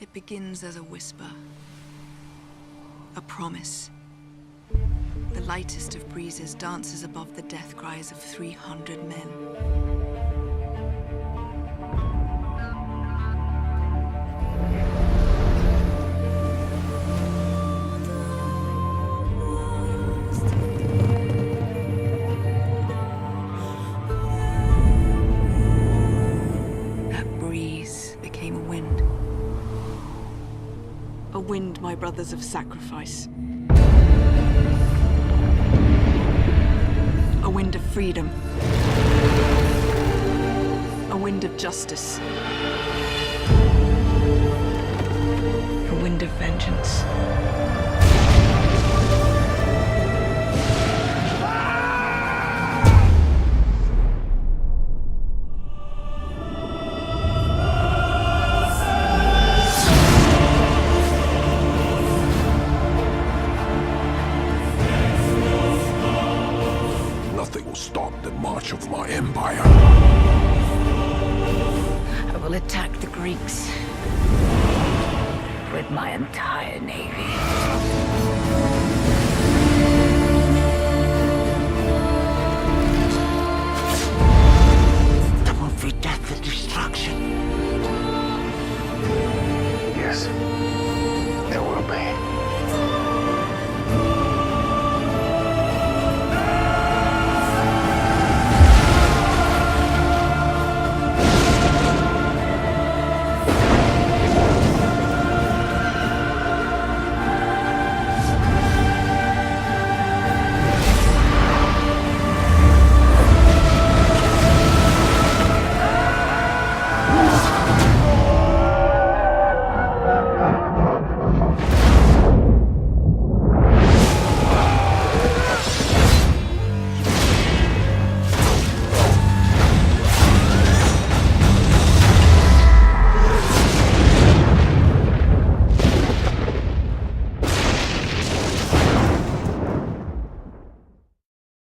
It begins as a whisper, a promise. The lightest of breezes dances above the death cries of 300 men. Became a wind. A wind, my brothers, of sacrifice. A wind of freedom. A wind of justice. will stop the march of my empire. I will attack the Greeks with my entire navy. There will be death and destruction. Yes, there will be.